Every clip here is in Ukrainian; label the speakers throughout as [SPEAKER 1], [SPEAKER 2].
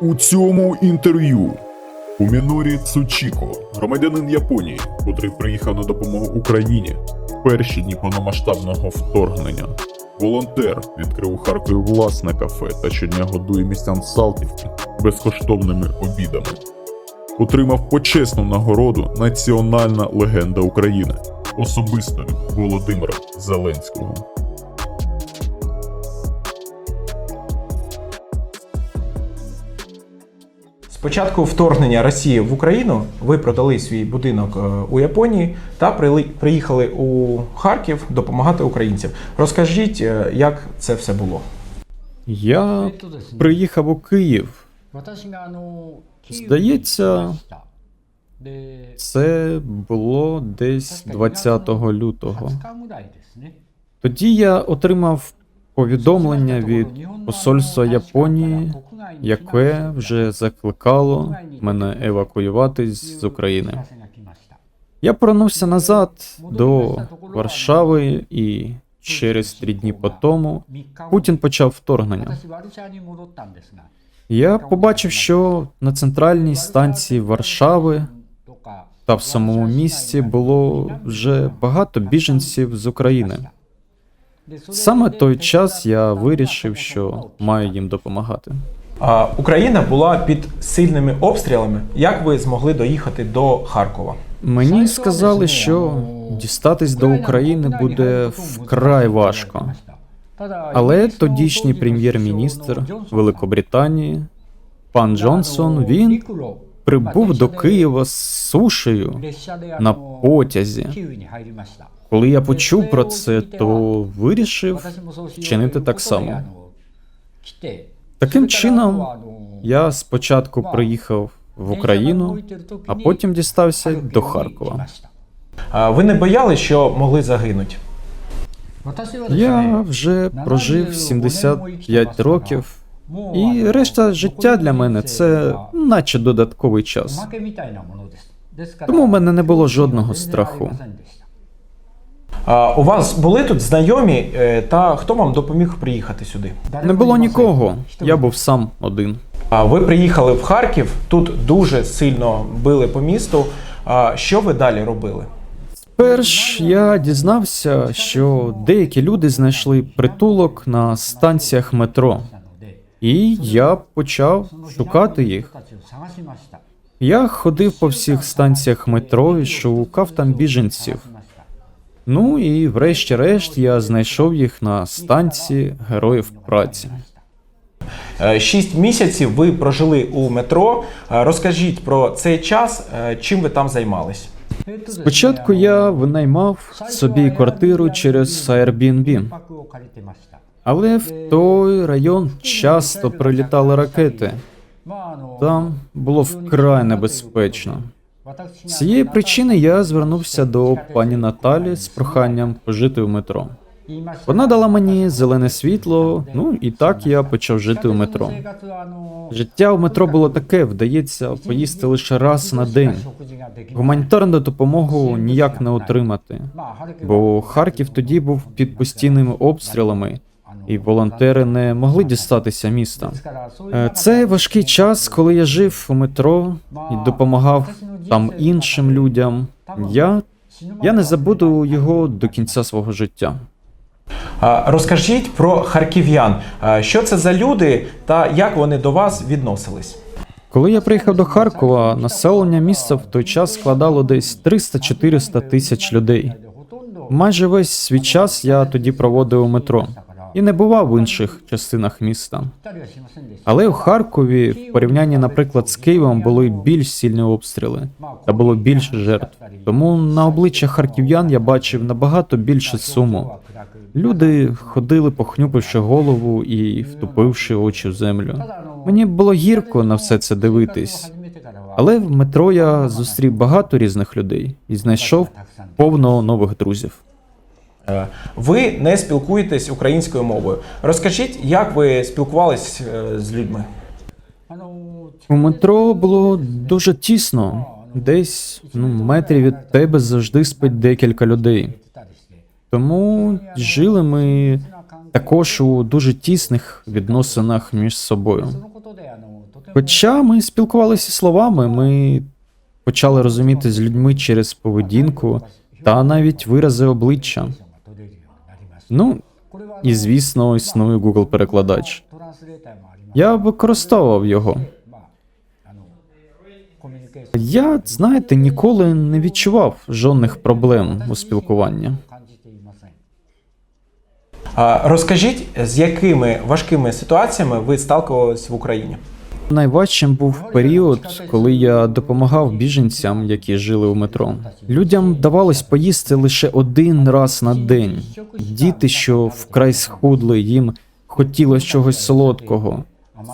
[SPEAKER 1] У цьому інтерв'ю Умінорі Цучіко, громадянин Японії, котрий приїхав на допомогу Україні в перші дні повномасштабного вторгнення. Волонтер відкрив у Харкові власне кафе та щодня годує містян Салтівки безкоштовними обідами. Отримав почесну нагороду Національна легенда України особисто від Володимира Зеленського.
[SPEAKER 2] З початку вторгнення Росії в Україну ви продали свій будинок е, у Японії та приїхали у Харків допомагати українцям. Розкажіть, е, як це все було.
[SPEAKER 3] Я приїхав у Київ.
[SPEAKER 4] Здається,
[SPEAKER 3] Це було десь 20 лютого.
[SPEAKER 4] Тоді
[SPEAKER 3] я отримав повідомлення від посольства Японії, яке вже закликало мене евакуюватись з України. Я повернувся назад до Варшави і через три дні по тому Путін почав вторгнення. Я побачив, що на центральній станції Варшави та в самому місті було вже багато біженців з України. Саме той час я вирішив, що маю їм допомагати.
[SPEAKER 2] А, Україна була під сильними обстрілами. Як ви змогли доїхати до Харкова?
[SPEAKER 3] Мені сказали, що дістатись до України буде вкрай важко. Але тодішній прем'єр-міністр Великобританії, пан Джонсон, він прибув до Києва з сушею на потязі. Коли я почув про це, то вирішив вчинити так само. Таким чином, я спочатку приїхав в Україну, а потім дістався до Харкова.
[SPEAKER 2] А, Ви не боялись, що могли загинути?
[SPEAKER 3] Я вже прожив 75 років, і решта життя для мене це наче додатковий час.
[SPEAKER 4] Тому в мене не було жодного страху.
[SPEAKER 2] А, У вас були тут знайомі, е, та хто вам допоміг приїхати сюди?
[SPEAKER 3] Не було нікого. Я був сам один.
[SPEAKER 2] А ви приїхали в Харків, тут дуже сильно били по місту. А що ви далі робили?
[SPEAKER 3] Перш я дізнався, що деякі люди знайшли притулок на станціях метро, і я почав шукати їх. Я ходив по всіх станціях метро і шукав там біженців. Ну і врешті-решт я знайшов їх на станції Героїв праці.
[SPEAKER 2] Е, Шість місяців ви прожили у метро. Е, Розкажіть про цей час, е, чим ви там займались?
[SPEAKER 3] Спочатку я винаймав собі квартиру через Airbnb, але в той район часто прилітали ракети. Там було вкрай небезпечно. З цієї причини я звернувся до пані Наталі з проханням пожити в метро. Вона дала мені зелене світло, ну і так я почав жити в метро. Життя в метро було таке, вдається поїсти лише раз на день. Гуманітарну допомогу ніяк не отримати, бо Харків тоді був під постійними обстрілами, і волонтери не могли дістатися міста. Е, Це важкий час, коли я жив у метро і допомагав там іншим людям. Я, я не забуду його до кінця свого життя.
[SPEAKER 2] Розкажіть про харків'ян. Що це за люди та як вони до вас відносились?
[SPEAKER 3] Коли я приїхав до Харкова, населення міста в той час складало десь 300-400 тисяч людей. Майже весь свій час я тоді проводив у метро і не бував в інших частинах міста. Але у Харкові, в порівнянні, наприклад, з Києвом, були більш сильні обстріли та було більше жертв. Тому на обличчях харків'ян я бачив набагато більше суму. Люди ходили, похнюпивши голову і втупивши очі в землю. Мені було гірко на все це дивитись. Але в метро я зустрів багато різних людей і знайшов повно нових друзів.
[SPEAKER 2] Е, Ви не спілкуєтесь українською мовою. Розкажіть, як ви спілкувались е, з людьми?
[SPEAKER 3] У метро було дуже тісно. Десь ну, метрі від тебе завжди спить декілька людей. Тому жили ми також у дуже тісних відносинах між собою. Хоча ми спілкувалися словами, ми почали розуміти з людьми через поведінку та навіть вирази обличчя. Ну, і звісно, існує Google перекладач. Я використовував його. Я, знаєте, ніколи не відчував жодних проблем у спілкуванні.
[SPEAKER 2] Розкажіть, з якими важкими ситуаціями ви сталкувалися в Україні?
[SPEAKER 3] Найважчим був період, коли я допомагав біженцям, які жили у метро. Людям давалось поїсти лише один раз на день. Діти, що вкрай схудли, їм хотілося чогось солодкого.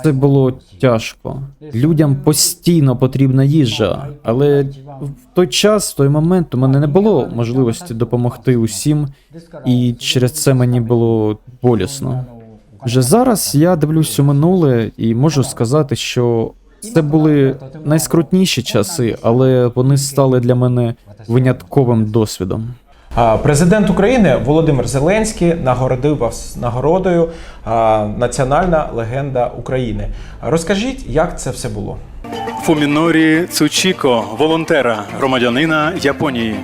[SPEAKER 3] Це було тяжко. Людям постійно потрібна їжа, але в той час, в той момент, у мене не було можливості допомогти усім, і через це мені було болісно. Вже зараз я дивлюсь у минуле і можу сказати, що це були найскрутніші часи, але вони стали для мене винятковим досвідом.
[SPEAKER 2] Президент України Володимир Зеленський нагородив вас нагородою Національна легенда України. Розкажіть, як це все було?
[SPEAKER 5] Фумінорі Цучіко, волонтера, громадянина Японії.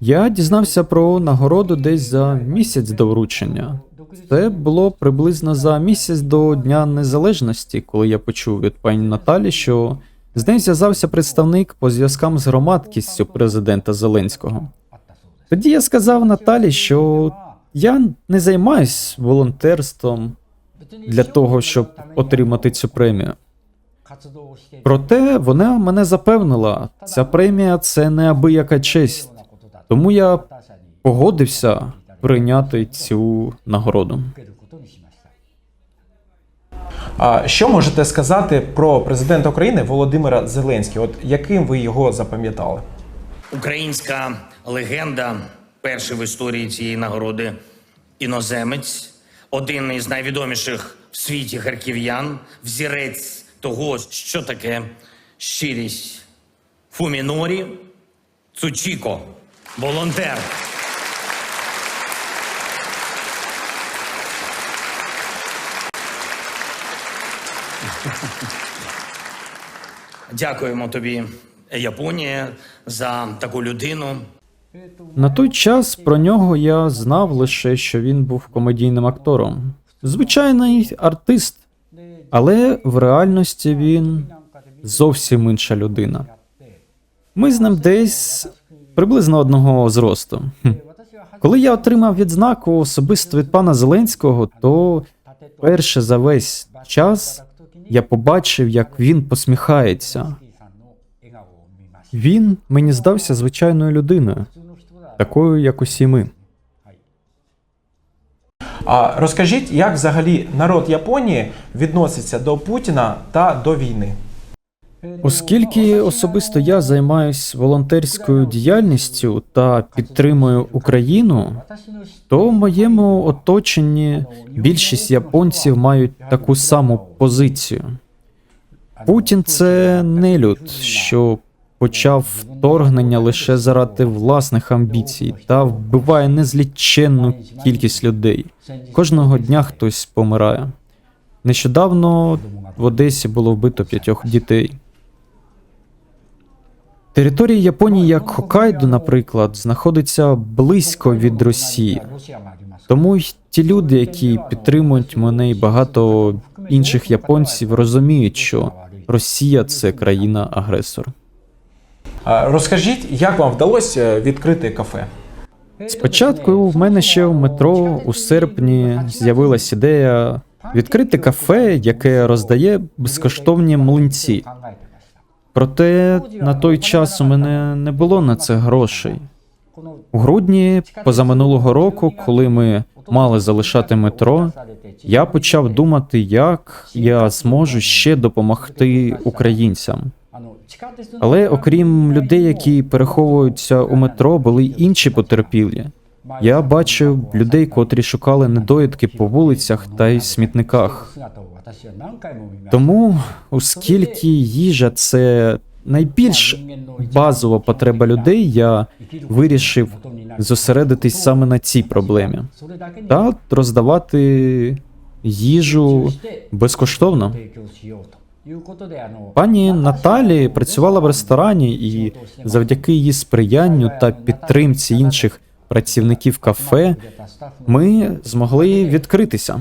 [SPEAKER 3] Я дізнався про нагороду десь за місяць до вручення. Це було приблизно за місяць до Дня Незалежності, коли я почув від пані Наталі, що з нею зв'язався представник по зв'язкам з громадськістю президента Зеленського. Тоді я сказав Наталі, що я не займаюсь волонтерством для того, щоб отримати цю премію. Проте вона мене запевнила, ця премія це неабияка честь, тому я погодився прийняти цю нагороду.
[SPEAKER 2] А, що можете сказати про президента України Володимира Зеленського? От яким ви його запам'ятали?
[SPEAKER 6] Українська легенда, перший в історії цієї нагороди іноземець, один із найвідоміших в світі харків'ян, взірець того, що таке щирість. Фумінорі Цучіко, волонтер. Дякуємо тобі, Японія, за таку людину.
[SPEAKER 3] На той час про нього я знав лише, що він був комедійним актором. Звичайний артист, але в реальності він зовсім інша людина. Ми з ним десь приблизно одного зросту. Коли я отримав відзнаку особисто від пана Зеленського, то перше за весь час я побачив, як він посміхається. Він мені здався звичайною людиною, такою, як усі ми.
[SPEAKER 2] А розкажіть, як взагалі народ Японії відноситься до Путіна та до війни?
[SPEAKER 3] Оскільки особисто я займаюсь волонтерською діяльністю та підтримую Україну, то в моєму оточенні більшість японців мають таку саму позицію. Путін це нелюд, що почав вторгнення лише заради власних амбіцій та вбиває незліченну кількість людей. Кожного дня хтось помирає. Нещодавно в Одесі було вбито п'ятьох дітей. Територія Японії, як Хоккайдо, наприклад, знаходиться близько від Росії. Тому й ті люди, які підтримують мене і багато інших японців, розуміють, що Росія це країна-агресор.
[SPEAKER 2] Розкажіть, як вам вдалося відкрити кафе?
[SPEAKER 3] Спочатку в мене ще в метро у серпні з'явилась ідея відкрити кафе, яке роздає безкоштовні млинці. Проте на той час у мене не було на це грошей. У грудні позаминулого року, коли ми мали залишати метро, я почав думати, як я зможу ще допомогти українцям. Але окрім людей, які переховуються у метро, були інші потерпілі. Я бачив людей, котрі шукали недоїдки по вулицях та й смітниках. Тому, оскільки їжа це найбільш базова потреба людей, я вирішив зосередитись саме на цій проблемі та роздавати їжу безкоштовно. Пані Наталі працювала в ресторані, і завдяки її сприянню та підтримці інших працівників кафе ми змогли відкритися.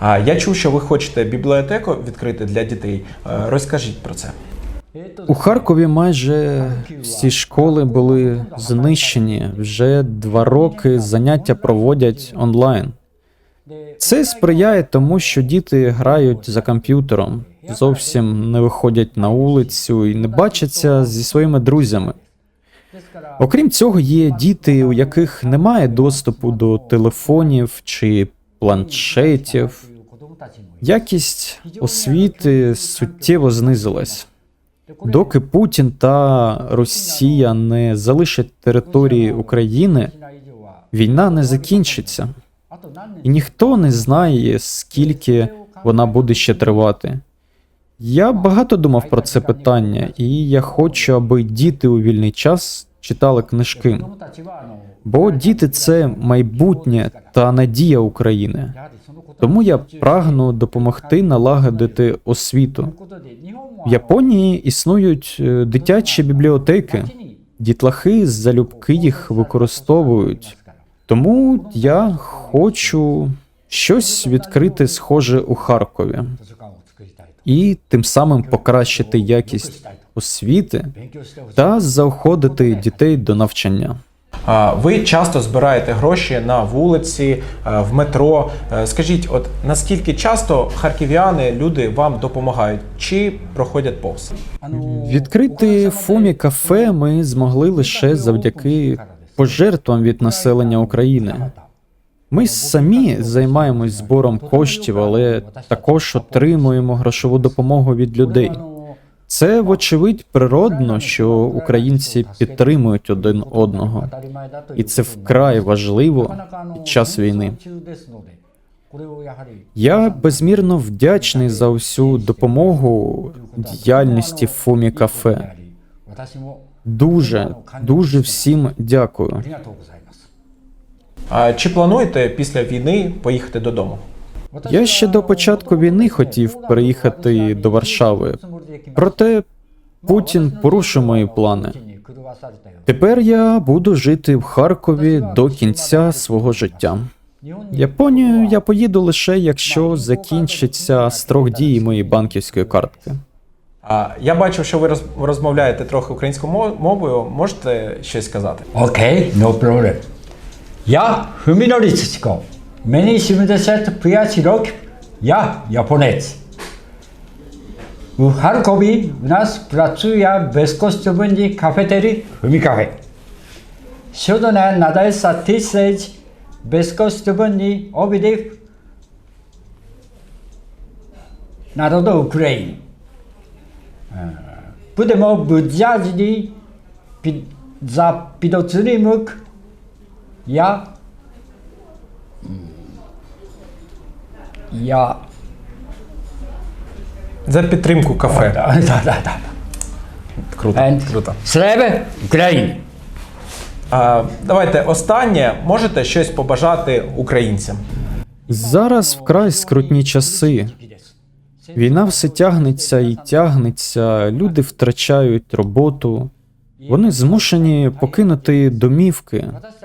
[SPEAKER 2] А я чув, що ви хочете бібліотеку відкрити для дітей. Е, Розкажіть про це.
[SPEAKER 3] У Харкові майже всі школи були знищені. Вже два роки заняття проводять онлайн. Це сприяє тому, що діти грають за комп'ютером, зовсім не виходять на вулицю і не бачаться зі своїми друзями. Окрім цього, є діти, у яких немає доступу до телефонів чи планшетів. Якість освіти суттєво знизилась. Доки Путін та Росія не залишать території України, війна не закінчиться, і ніхто не знає, скільки вона буде ще тривати. Я багато думав про це питання, і я хочу, аби діти у вільний час читали книжки. Бо діти це майбутнє та надія України. Тому я прагну допомогти налагодити освіту. В Японії існують е, дитячі бібліотеки. Дітлахи залюбки їх використовують. Тому я хочу щось відкрити, схоже у Харкові. І тим самим покращити якість освіти та заохотити дітей до навчання.
[SPEAKER 2] Ви часто збираєте гроші на вулиці, е, в метро. Е, Скажіть, от наскільки часто харків'яни, люди вам допомагають чи проходять повз?
[SPEAKER 3] Відкрити фумі кафе ми змогли лише завдяки пожертвам від населення України. Ми самі займаємось збором коштів, але також отримуємо грошову допомогу від людей. Це, вочевидь, природно, що українці підтримують один одного, і це вкрай важливо під час війни. Я безмірно вдячний за усю допомогу діяльності Фумі Кафе. Дуже, дуже всім дякую.
[SPEAKER 2] А чи плануєте після війни поїхати додому?
[SPEAKER 3] Я ще до початку війни хотів переїхати до Варшави. Проте Путін порушив мої плани. Тепер я буду жити в Харкові до кінця свого життя. Японію я поїду лише якщо закінчиться строк дії моєї банківської картки.
[SPEAKER 2] А Я бачив, що ви роз- розмовляєте трохи українською мовою. Можете щось сказати?
[SPEAKER 4] Okay, no problem. Я Фумінорі Цицько. Мені 75 років. Я японець. У Харкові в нас працює безкоштовні кафетері Фумікафе. Щодня надається тисяч безкоштовних обідів народу України. Е, Будемо вдячні під, за підтримок я. Я.
[SPEAKER 2] За підтримку кафе. Круто.
[SPEAKER 4] And
[SPEAKER 2] Круто.
[SPEAKER 4] Слава Україні!
[SPEAKER 2] А, давайте останнє. Можете щось побажати українцям?
[SPEAKER 3] Зараз вкрай скрутні часи. Війна все тягнеться і тягнеться, люди втрачають роботу, вони змушені покинути домівки.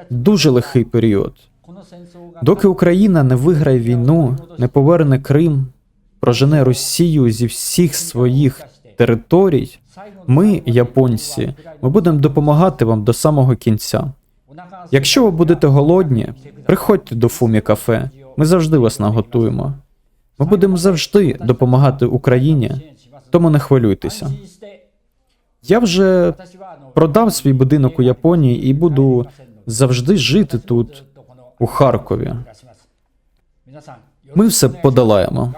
[SPEAKER 3] Дуже лихий період. Доки Україна не виграє війну, не поверне Крим, прожене Росію зі всіх своїх територій, ми, японці, ми будемо допомагати вам до самого кінця. Якщо ви будете голодні, приходьте до Фумі кафе. Ми завжди вас наготуємо. Ми будемо завжди допомагати Україні, тому не хвилюйтеся. Я вже продав свій будинок у Японії і буду завжди жити тут, у Харкові. Ми все
[SPEAKER 6] подолаємо.